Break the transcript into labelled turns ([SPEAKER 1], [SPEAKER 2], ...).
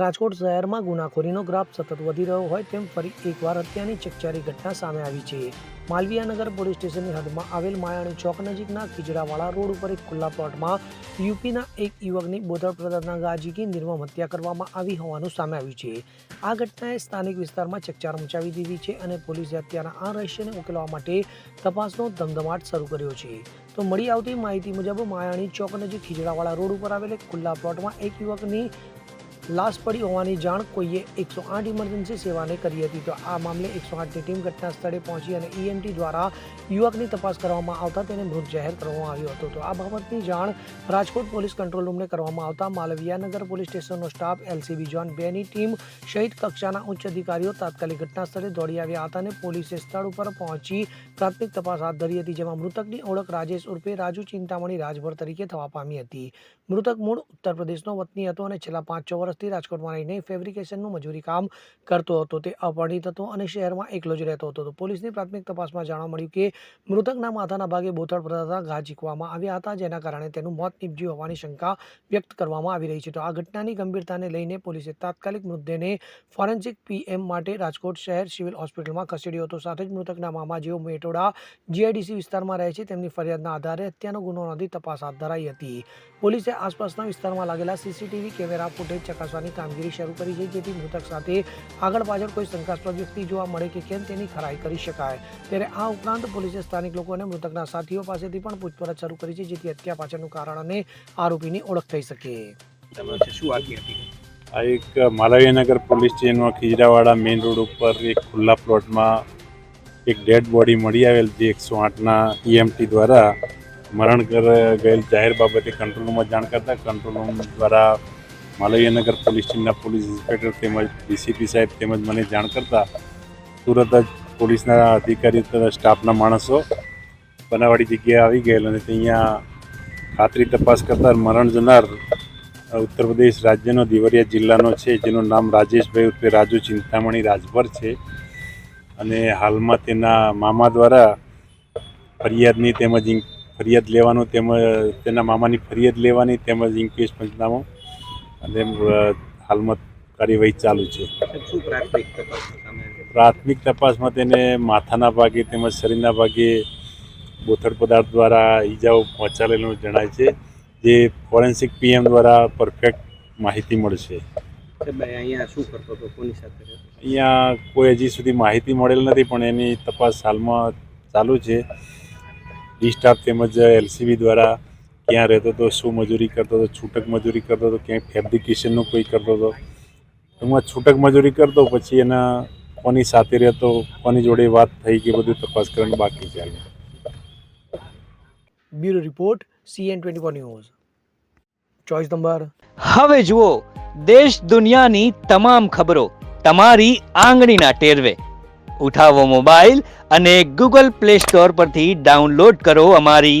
[SPEAKER 1] રાજકોટ શહેરમાં ગુનાખોરીનો ગ્રાફ સતત વધી રહ્યો હોય તેમ ફરી એકવાર હત્યાની ચકચારી ઘટના સામે આવી છે. માલવીયાનગર પોલીસ સ્ટેશનની હદમાં આવેલ માયાણી ચોક નજીકના ખીજડાવાળા રોડ ઉપર એક ખુલ્લા પ્લોટમાં યુપીના એક યુવકની બોધળ પ્રદારના ગાજીકી નિર્મમ હત્યા કરવામાં આવી હોવાનું સામે આવ્યું છે. આ ઘટનાએ સ્થાનિક વિસ્તારમાં ચકચાર મચાવી દીધી છે અને પોલીસે હત્યાના આ રહસ્યને ઉકેલવા માટે તપાસનો ધમધમાટ શરૂ કર્યો છે. તો મળી આવતી માહિતી મુજબ માયાણી ચોક નજીક ખીજડાવાળા રોડ ઉપર આવેલ એક ખુલ્લા પ્લોટમાં એક યુવકની લાશ પડી હોવાની જાણ કોઈએ એકસો આઠ ઇમરજન્સી સેવાને કરી હતી. તો આ મામલે એકસો આઠની ટીમ ઘટના સ્થળે પહોંચી અને ઈએમટી દ્વારા યુવકની તપાસ કરવામાં આવતા તેને મૃત જાહેર કરવામાં આવ્યો હતો. તો આ બાબતની જાણ રાજકોટ પોલીસ કંટ્રોલ રૂમને કરવામાં આવતા માલવીયાનગર પોલીસ સ્ટેશનનો સ્ટાફ, એલસીબી જોન બેની ટીમ શહીદ કક્ષાના ઉચ્ચ અધિકારીઓ તાત્કાલિક ઘટના સ્થળે દોડી આવ્યા હતા અને પોલીસે સ્થળ ઉપર પહોંચી પ્રાથમિક તપાસ હાથ ધરી હતી, જેમાં મૃતકની ઓળખ રાજેશ ઉર્ફે રાજુ ચિંતામણી રાજભર તરીકે થવા પામી હતી. મૃતક મૂળ ઉત્તર પ્રદેશનો વતની હતો અને છેલ્લા પાંચ છ વર્ષથી રાજકોટમાં રહીને ફેબ્રિકેશનનું મજૂરી કામ કરતો હતો. તે અપરણિત હતો અને શહેરમાં એકલો જ રહેતો હતો. પોલીસની પ્રાથમિક તપાસમાં જાણવા મળ્યું કે મૃતકના માથાના ભાગે બોથડ પડતા ઘા ઝીકવામાં આવ્યા હતા, જેના કારણે તેનું મોત નીપજ્યું હોવાની શંકા વ્યક્ત કરવામાં આવી રહી છે. તો આ ઘટનાની ગંભીરતાને લઈને પોલીસે તાત્કાલિક મૃતદેહને ફોરેન્સિક પીએમ માટે રાજકોટ શહેર સિવિલ હોસ્પિટલમાં ખસેડ્યો હતો. સાથે જ મૃતકના મામા જેઓ મેટોડા જીઆઈડીસી વિસ્તારમાં રહે છે. તેમની ફરિયાદના આધારે હત્યાનો ગુનો નોંધી તપાસ હાથ ધરાઈ હતી. પોલીસે આસપાસના વિસ્તારમાં લાગેલા સીસીટીવી કેમેરા ફૂટેજ ચકાસવાની કામગીરી શરૂ કરી છે જેથી મૃતક સાથે આગળ પાછળ કોઈ શંકાસ્પદ વ્યક્તિ જોવા મળે કે કેમ તેની ખરાઈ કરી શકાય. ત્યારે આ ઉપરાંત પોલીસે સ્થાનિક લોકો અને મૃતકના સાથીઓ પાસેથી પણ પૂછપરછ શરૂ કરી છે જેથી હત્યા પાછળનું કારણ અને આરોપીની ઓળખ થઈ શકે.
[SPEAKER 2] શું
[SPEAKER 3] આ એક માલવીયાનગર પોલીસ સ્ટેશનમાં ખીજરાવાડા મેઇન રોડ ઉપર એક ખુલ્લા પ્લોટમાં એક ડેડ બોડી મળી આવેલ જે એકસો આઠના ઈએમટી દ્વારા મરણ કર ગયેલ જાહેર બાબતે કંટ્રોલ રૂમમાં જાણ કરતા કંટ્રોલ રૂમ દ્વારા માલવીયાનગર પોલીસ સ્ટેશનના પોલીસ ઇન્સ્પેક્ટર તેમજ ડીસીપી સાહેબ તેમજ મને જાણ કરતા તુરત જ પોલીસના અધિકારી તથા સ્ટાફના માણસો બનાવાડી જગ્યાએ આવી ગયેલ અને ત્યાં ખાતરી તપાસ કરતા મરણ જનાર ઉત્તર પ્રદેશ રાજ્યનો દેવરિયા જિલ્લાનો છે, જેનું નામ રાજેશભાઈ ઉર્ફે રાજુ ચિંતામણી રાજભર છે અને હાલમાં તેના મામા દ્વારા ફરિયાદની તેમજ ફરિયાદ લેવાનું તેમજ તેના મામાની ફરિયાદ લેવાની તેમજ ઇન્કેસ પંચનામું અને હાલમાં કાર્યવાહી ચાલુ છે.
[SPEAKER 2] પ્રાથમિક
[SPEAKER 3] તપાસમાં તેને માથાના ભાગે તેમજ શરીરના ભાગે બોથડ પદાર્થ દ્વારા ઈજાઓ પહોંચાડેલું જણાય છે જે ફોરેન્સિક પીએમ દ્વારા પરફેક્ટ માહિતી મળશે.
[SPEAKER 2] અહીંયા
[SPEAKER 3] કોઈ હજી સુધી માહિતી મળેલ નથી પણ એની તપાસ હાલમાં ચાલુ છે. ડી સ્ટાફ તેમજ એલસીબી દ્વારા ક્યાં રહેતો હતો શું મજૂરી કરતો હતો છૂટક મજૂરી કરતો હતો ક્યાંય ફેબ્રિકેશનનું કોઈ કરતો હતો. ટૂંકમાં છૂટક મજૂરી કરતો પછી એના કોની સાથે રહેતો કોની જોડે વાત થઈ કે બધું તપાસ કરવાનું બાકી છે
[SPEAKER 1] bureau report CN twenty four news. Choice number.
[SPEAKER 4] હવે જુઓ દેશ દુનિયાની તમામ ખબરો તમારી આંગળીના ટેરવે. ઉઠાવો મોબાઈલ અને ગૂગલ પ્લે સ્ટોર પરથી ડાઉનલોડ કરો અમારી